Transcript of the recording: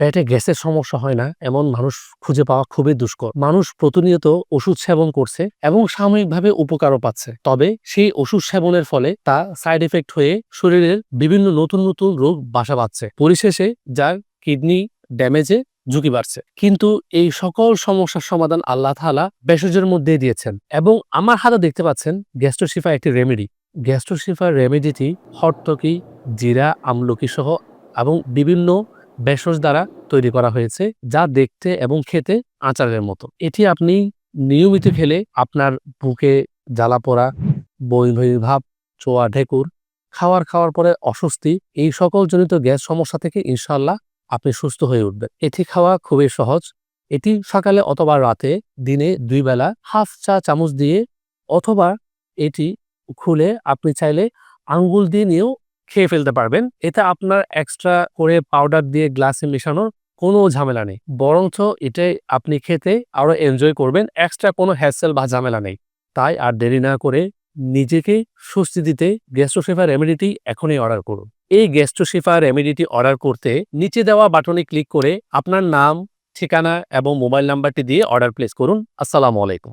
পেটে গ্যাসের সমস্যা হয় না, এমন মানুষ খুঁজে পাওয়া খুবই দুষ্কর। মানুষ প্রতিনিয়ত ওষুধ সেবন করছে এবং সাময়িকভাবে উপকারও পাচ্ছে। তবে সেই ওষুধ সেবনের ফলে তা সাইড এফেক্ট হয়ে শরীরের বিভিন্ন নতুন নতুন রোগ বাসা বাঁধছে। পরিশেষে যার কিডনি ড্যামেজে ঝুঁকি বাড়ছে। কিন্তু এই সকল সমস্যার সমাধান আল্লাহ তাআলা ভেষজের মধ্যে দিয়েছেন এবং আমার হাতে দেখতে পাচ্ছেন গ্যাস্ট্রোশিফা একটি রেমেডি। গ্যাস্ট্রোশিফার রেমেডিটি হরতকি জিরা, আমলকি সহ এবং বিভিন্ন ভেষজ দ্বারা তৈরি করা হয়েছে যা দেখতে এবং খেতে আচারের মতো। এটি আপনি নিয়মিত খেলে আপনার বুকে জ্বালা পোড়া বই ভাব চোয়া ঢেকুর, খাওয়ার খাওয়ার পরে অস্বস্তি, এই সকল জনিত গ্যাস সমস্যা থেকে ইনশাল্লাহ আপনি সুস্থ হয়ে উঠবেন। এটি খাওয়া খুবই সহজ। এটি সকালে অথবা রাতে, দিনে দুই বেলা হাফ চা চামচ দিয়ে অথবা এটি খুলে আপনি চাইলে আঙ্গুল দিয়ে নিয়েও খেয়ে ফেলতে পারবেন। এটা আপনার এক্সট্রা করে পাউডার দিয়ে গ্লাসে মেশানোর কোনো ঝামেলা নেই। বরঞ্চ এটাই আপনি খেতে আরও এনজয় করবেন। এক্সট্রা কোনো হ্যাসেল বা ঝামেলা নেই। তাই আর দেরি না করে নিজেকে স্বস্তি দিতে গ্যাস্ট্রোশেফা রেমেডিটি এখনই অর্ডার করুন। এই গ্যাস্ট্রোশেফা রেমেডিটি অর্ডার করতে নিচে দেওয়া বাটনে ক্লিক করে আপনার নাম, ঠিকানা এবং মোবাইল নাম্বারটি দিয়ে অর্ডার প্লেস করুন। আসসালামু আলাইকুম।